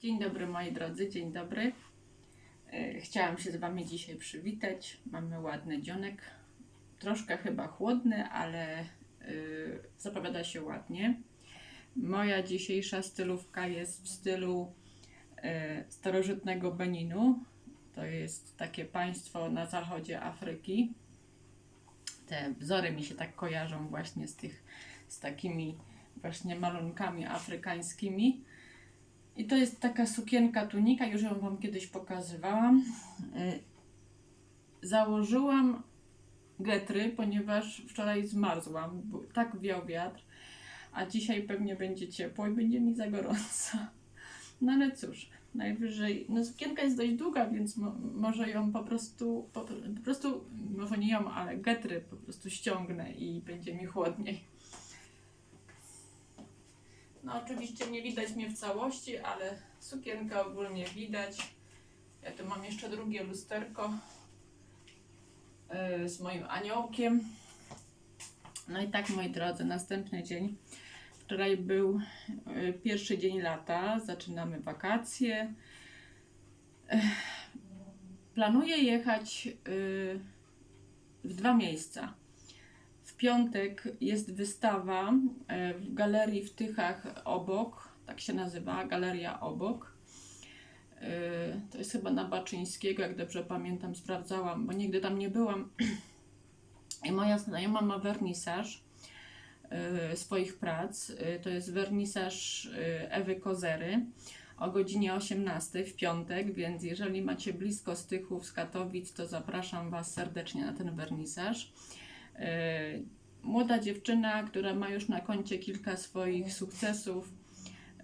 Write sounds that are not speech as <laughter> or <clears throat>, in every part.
Dzień dobry moi drodzy, dzień dobry. E, Chciałam się z Wami dzisiaj przywitać. Mamy ładny dzionek. Troszkę chyba chłodny, ale y, zapowiada się ładnie. Moja dzisiejsza stylówka jest w stylu e, starożytnego Beninu. To jest takie państwo na zachodzie Afryki. Te wzory mi się tak kojarzą właśnie z tych, z takimi właśnie malunkami afrykańskimi. I to jest taka sukienka tunika, już ją Wam kiedyś pokazywałam. Y, Założyłam getry, ponieważ wczoraj zmarzłam, tak wiał wiatr, a dzisiaj pewnie będzie ciepło i będzie mi za gorąco. No ale cóż, najwyżej, no sukienka jest dość długa, więc mo, może ją po prostu, po, po prostu, może nie ją, ale getry po prostu ściągnę i będzie mi chłodniej. No oczywiście nie widać mnie w całości, ale sukienkę ogólnie widać. Ja tu mam jeszcze drugie lusterko yy, z moim aniołkiem. No i tak moi drodzy, następny dzień. Wczoraj był yy, pierwszy dzień lata, zaczynamy wakacje. Ech, Planuję jechać w dwa miejsca. Piątek jest wystawa e, w galerii w Tychach obok, tak się nazywa, galeria obok. E, To jest chyba na Baczyńskiego, jak dobrze pamiętam, sprawdzałam, bo nigdy tam nie byłam. <clears throat> I moja znajoma ma wernisaż e, swoich prac. To jest wernisaż Ewy Kozery o godzinie 18 w piątek, więc jeżeli macie blisko z Tychów, z Katowic, to zapraszam Was serdecznie na ten wernisaż. E, Młoda dziewczyna, która ma już na koncie kilka swoich sukcesów,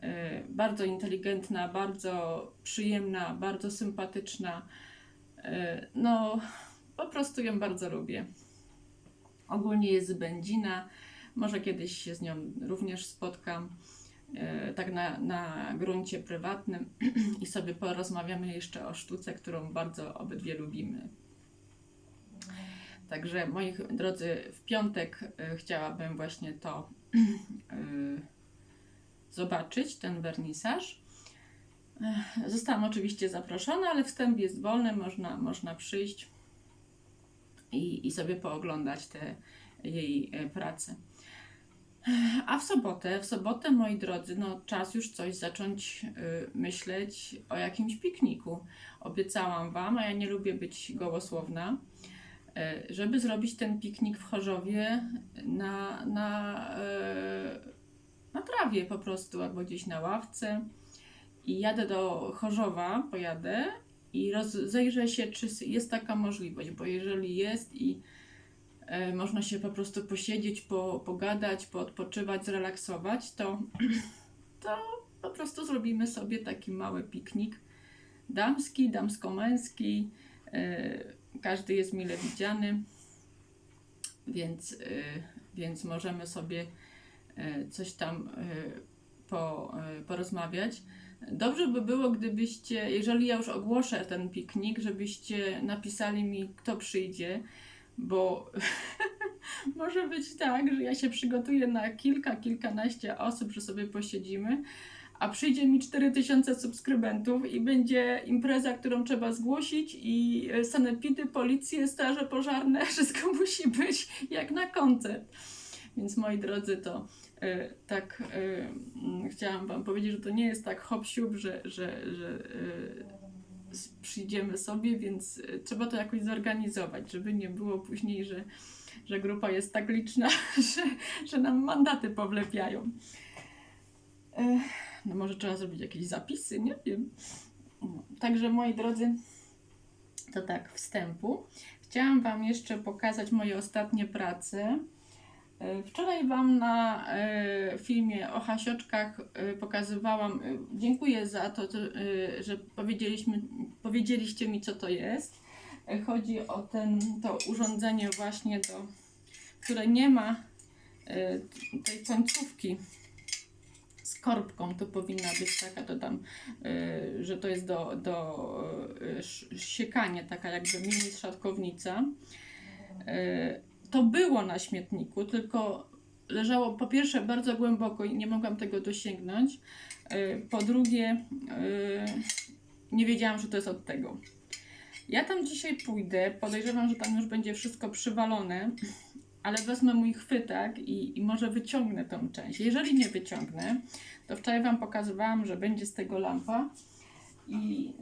e, bardzo inteligentna, bardzo przyjemna, bardzo sympatyczna. E, No, po prostu ją bardzo lubię. Ogólnie jest z Będzina, może kiedyś się z nią również spotkam, tak na, na gruncie prywatnym <clears throat> i sobie porozmawiamy jeszcze o sztuce, którą bardzo obydwie lubimy. Także moi drodzy, w piątek y, chciałabym właśnie to y, zobaczyć, ten wernisaż. Ech, Zostałam oczywiście zaproszona, ale wstęp jest wolny, można, można przyjść i, i sobie pooglądać te jej e, prace. A w sobotę, w sobotę, moi drodzy, no czas już coś zacząć y, myśleć o jakimś pikniku. Obiecałam Wam, a ja nie lubię być gołosłowna e, żeby zrobić ten piknik w Chorzowie na, na, e, na trawie po prostu, albo gdzieś na ławce. I jadę do Chorzowa, pojadę i rozejrzę się, czy jest taka możliwość, bo jeżeli jest i e, można się po prostu posiedzieć, po, pogadać, poodpoczywać, zrelaksować, to, <clears throat> to po prostu zrobimy sobie taki mały piknik damski, damsko-męski. E, każdy jest mile widziany, więc, y, więc możemy sobie y, coś tam y, po, porozmawiać. Dobrze by było, gdybyście, jeżeli ja już ogłoszę ten piknik, żebyście napisali mi, kto przyjdzie, bo <laughs> może być tak, że ja się przygotuję na kilka, kilkanaście osób, że sobie posiedzimy, a przyjdzie mi 4000 subskrybentów i będzie impreza, którą trzeba zgłosić i e, sanepidy, policje, straże pożarne, <laughs> wszystko musi być jak na koncert. Więc moi drodzy, to e, tak mm, chciałam Wam powiedzieć, że to nie jest tak hop że, że, że s- przyjdziemy sobie, więc trzeba to jakoś zorganizować, żeby nie było później, że, że grupa jest tak liczna, <laughs> że, że nam mandaty powlepiają. E, no może trzeba zrobić jakieś zapisy, nie wiem. Także moi drodzy, to tak wstępu. Chciałam Wam jeszcze pokazać moje ostatnie prace. E, Wczoraj Wam na e, filmie o hasioczkach e, pokazywałam. Dziękuję za to, to, że powiedzieliśmy, powiedzieliście mi, co to jest. Chodzi o ten, to urządzenie właśnie do, które nie ma tej końcówki korbką, to powinna być taka, to tam, y, że to jest do, do y, siekania, taka jakby mini szatkownica. Y, to było na śmietniku, tylko leżało po pierwsze bardzo głęboko i nie mogłam tego dosięgnąć. Po drugie, nie wiedziałam, że to jest od tego. Ja tam dzisiaj pójdę, podejrzewam, że tam już będzie wszystko przywalone, ale wezmę mój chwytak i, i może wyciągnę tą część. Jeżeli nie wyciągnę, to wczoraj Wam pokazywałam, że będzie z tego lampa i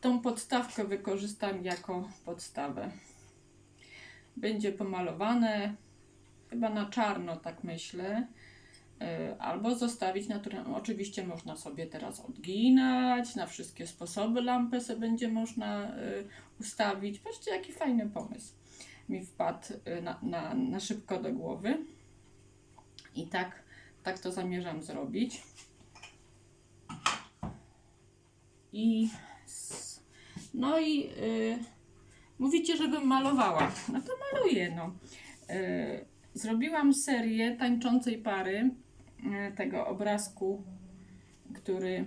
tą podstawkę wykorzystam jako podstawę. Będzie pomalowane, chyba na czarno, tak myślę. E, Albo zostawić naturalną. Oczywiście można sobie teraz odginać, na wszystkie sposoby lampę sobie będzie można e, ustawić. Patrzcie, jaki fajny pomysł mi wpadł e, na, na, na szybko do głowy. I tak, tak to zamierzam zrobić. I no i y, mówicie, żebym malowała. No to maluję, no. Y, zrobiłam serię tańczącej pary y, tego obrazku, który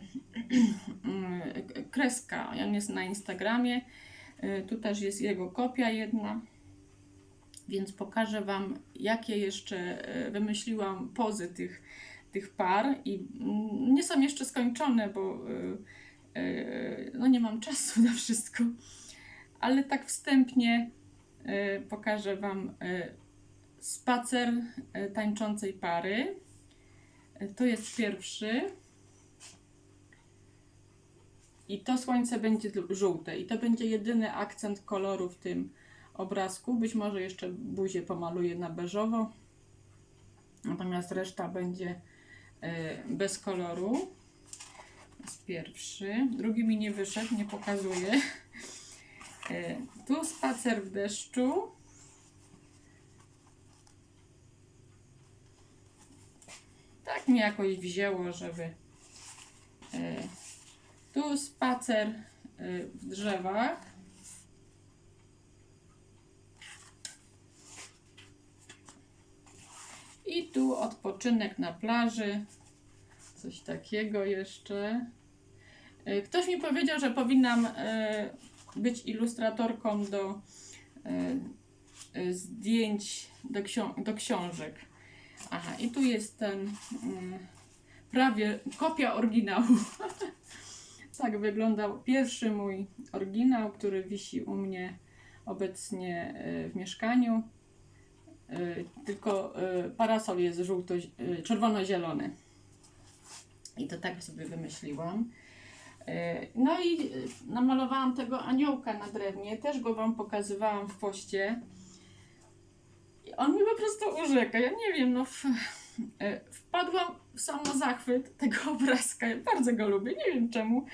y, kreska, on jest na Instagramie. Y, tu też jest jego kopia jedna. Więc pokażę Wam, jakie jeszcze y, wymyśliłam pozy tych, tych par. I mm, nie są jeszcze skończone, bo y, y, no nie mam czasu na wszystko. Ale tak wstępnie pokażę Wam spacer tańczącej pary. To jest pierwszy. I to słońce będzie żółte. I to będzie jedyny akcent koloru w tym obrazku. Być może jeszcze buzię pomaluję na beżowo. Natomiast reszta będzie y, bez koloru. Jest pierwszy. Drugi mi nie wyszedł, nie pokazuję. Y, Tu spacer w deszczu. Tak mi jakoś wzięło, żeby. y, Tu spacer y, w drzewach. I tu odpoczynek na plaży. Coś takiego jeszcze. Y, Ktoś mi powiedział, że powinnam y, być ilustratorką do y, zdjęć do, do książek. Aha, i tu jest ten y, prawie kopia oryginału. <laughs> tak wyglądał pierwszy mój oryginał, który wisi u mnie obecnie w mieszkaniu. Y, tylko y, parasol jest żółto, y, czerwono-zielony. I to tak sobie wymyśliłam. No i namalowałam tego aniołka na drewnie, też go Wam pokazywałam w poście. I on mi po prostu urzeka. Ja nie wiem, no w, wpadłam w samozachwyt tego <laughs> obrazka. Ja bardzo go lubię, nie wiem czemu.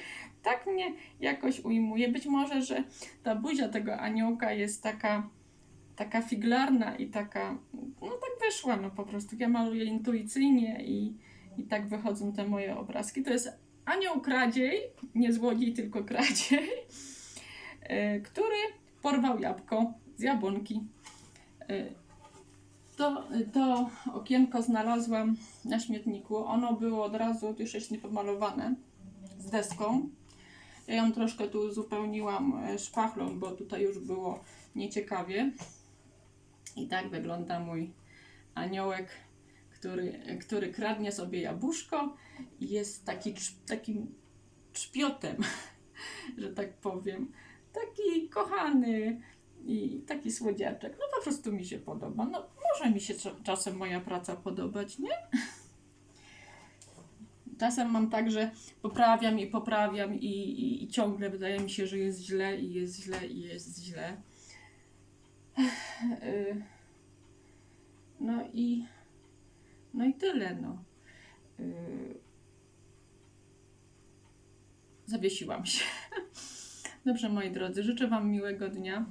Tak mnie jakoś ujmuje. Być może, że ta buzia tego aniołka jest taka taka figlarna i taka, no tak wyszła, no po prostu. Ja maluję intuicyjnie i, i tak wychodzą te moje obrazki. To jest anioł kradziej, nie złodziej, tylko kradziej, <laughs> e, który porwał jabłko z jabłonki. E, To, to okienko znalazłam na śmietniku. Ono było od razu już jest niepomalowane z deską. Ja ją troszkę tu uzupełniłam e, szpachlą, bo tutaj już było nieciekawie. I tak wygląda mój aniołek, który, który kradnie sobie jabłuszko i jest taki, takim czpiotem, <laughs> że tak powiem. Taki kochany i taki słodziaczek. No po prostu mi się podoba. No może mi się cza- czasem moja praca podobać, nie? <laughs> Czasem mam tak, że poprawiam i poprawiam i, i, i ciągle wydaje mi się, że jest źle i jest źle i jest źle. Y, No i no i tyle, no. Y, Zawiesiłam się. <laughs> Dobrze, moi drodzy, życzę Wam miłego dnia.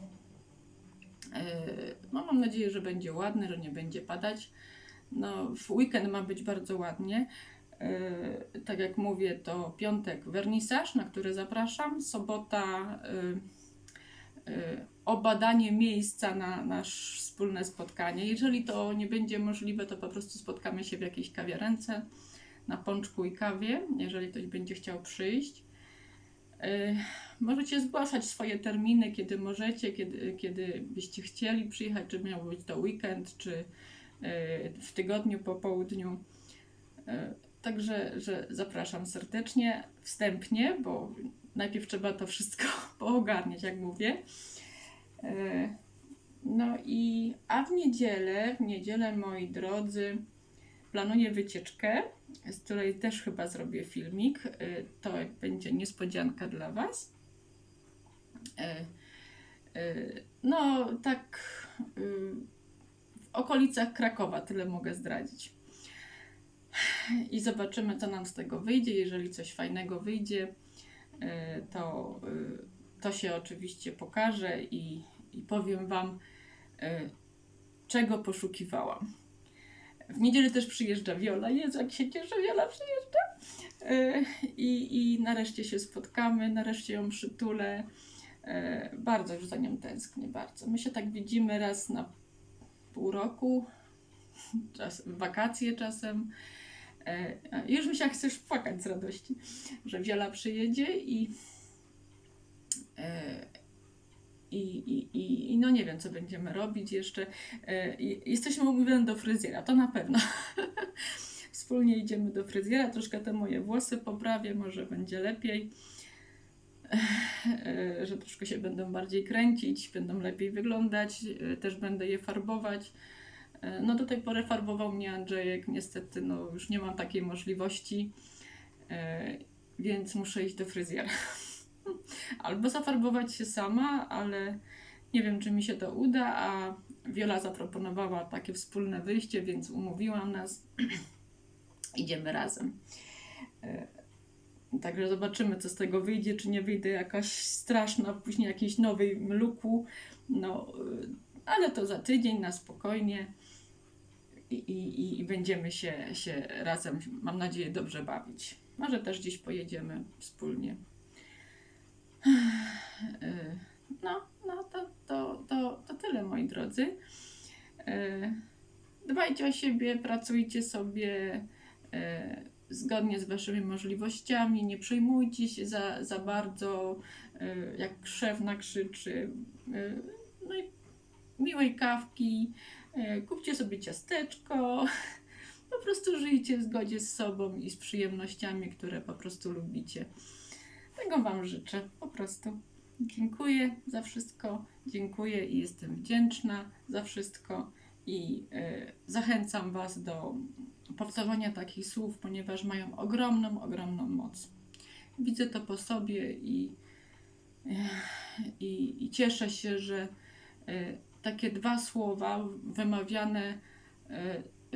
Y, No, mam nadzieję, że będzie ładny, że nie będzie padać. No, w weekend ma być bardzo ładnie. Tak jak mówię, to piątek wernisaż, na który zapraszam. Sobota y, y, obadanie miejsca na nasze wspólne spotkanie. Jeżeli to nie będzie możliwe, to po prostu spotkamy się w jakiejś kawiarence na pączku i kawie, jeżeli ktoś będzie chciał przyjść. Y, Możecie zgłaszać swoje terminy, kiedy możecie, kiedy, kiedy byście chcieli przyjechać, czy miał być to weekend, czy, e, w tygodniu po południu. E, Także że zapraszam serdecznie, wstępnie, bo najpierw trzeba to wszystko <laughs> poogarniać, jak mówię. E, No i a w niedzielę, w niedzielę moi drodzy, planuję wycieczkę, z której też chyba zrobię filmik. E, To będzie niespodzianka dla Was. E, No, tak y, w okolicach Krakowa, tyle mogę zdradzić. I zobaczymy, co nam z tego wyjdzie. Jeżeli coś fajnego wyjdzie, to, y, to się oczywiście pokaże i, i powiem Wam, y, czego poszukiwałam. W niedzielę też przyjeżdża Wiola. Jezu, jak się cieszę, Wiola przyjeżdża. Y, I, I nareszcie się spotkamy, nareszcie ją przytulę. Y, Bardzo już za nią tęsknię, bardzo. My się tak widzimy raz na pół roku, czas, wakacje czasem. Już mi się chcesz płakać z radości, że Wiola przyjedzie i, i, i, i, i no nie wiem, co będziemy robić jeszcze. E, Jesteśmy umówione do fryzjera, to na pewno. <laughs> Wspólnie idziemy do fryzjera, troszkę te moje włosy poprawię, może będzie lepiej. E, Że troszkę się będą bardziej kręcić, będą lepiej wyglądać, e, też będę je farbować. E, No do tej pory farbował mnie Andrzejek, niestety no już nie mam takiej możliwości, e, więc muszę iść do fryzjera. <laughs> <laughs> Albo zafarbować się sama, ale nie wiem czy mi się to uda, a Wiola zaproponowała takie wspólne wyjście, więc umówiłam nas. <clears throat> Idziemy razem. E, Także zobaczymy, co z tego wyjdzie, czy nie wyjdzie jakaś straszna, później jakiejś nowej mluku. No, y, ale to za tydzień na spokojnie i, i, i będziemy się, się razem, mam nadzieję, dobrze bawić. Może też gdzieś pojedziemy wspólnie. <sighs> Y, No, no to, to, to, to tyle, moi drodzy. Y, Dbajcie o siebie, pracujcie sobie y, zgodnie z Waszymi możliwościami, nie przejmujcie się za, za bardzo, jak szef nakrzyczy. No i miłej kawki, kupcie sobie ciasteczko, <laughs> po prostu żyjcie w zgodzie z sobą i z przyjemnościami, które po prostu lubicie. Tego Wam życzę, po prostu. Dziękuję za wszystko, dziękuję i jestem wdzięczna za wszystko i y, zachęcam Was do powtarzania takich słów, ponieważ mają ogromną, ogromną moc. Widzę to po sobie i, i, i cieszę się, że y, takie dwa słowa wymawiane y,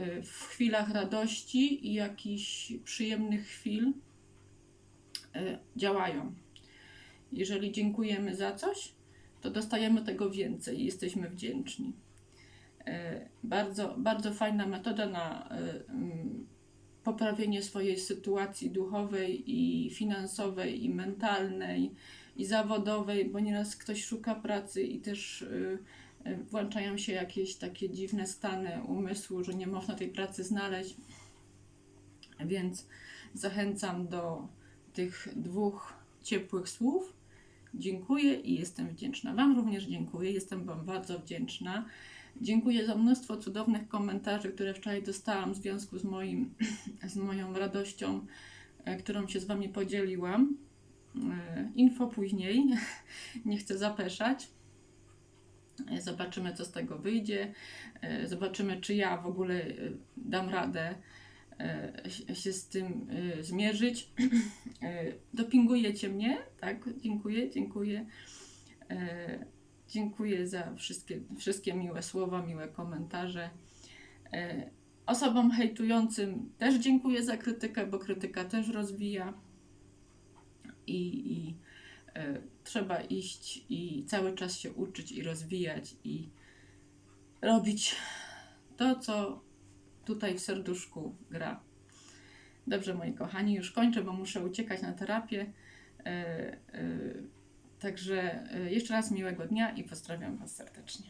y, w chwilach radości i jakichś przyjemnych chwil działają. Jeżeli dziękujemy za coś, to dostajemy tego więcej i jesteśmy wdzięczni. E, Bardzo, bardzo fajna metoda na e, poprawienie swojej sytuacji duchowej i finansowej, i mentalnej, i zawodowej, bo nieraz ktoś szuka pracy i też e, e, włączają się jakieś takie dziwne stany umysłu, że nie można tej pracy znaleźć. Więc zachęcam do tych dwóch ciepłych słów. Dziękuję i jestem wdzięczna. Wam również dziękuję, jestem Wam bardzo wdzięczna. Dziękuję za mnóstwo cudownych komentarzy, które wczoraj dostałam w związku z, moim, <clears throat> z moją radością, e, którą się z Wami podzieliłam. E, Info później, <laughs> nie chcę zapeszać. E, Zobaczymy, co z tego wyjdzie. Zobaczymy, czy ja w ogóle dam radę się- się z tym e, zmierzyć. <clears throat> E, Dopingujecie mnie, tak? Dziękuję, dziękuję. E, Dziękuję za wszystkie, wszystkie miłe słowa, miłe komentarze. E, Osobom hejtującym też dziękuję za krytykę, bo krytyka też rozwija i, i e, trzeba iść i cały czas się uczyć i rozwijać i robić to, co tutaj w serduszku gra. Dobrze, moi kochani, już kończę, bo muszę uciekać na terapię. E, e, Także e, jeszcze raz miłego dnia i pozdrawiam Was serdecznie.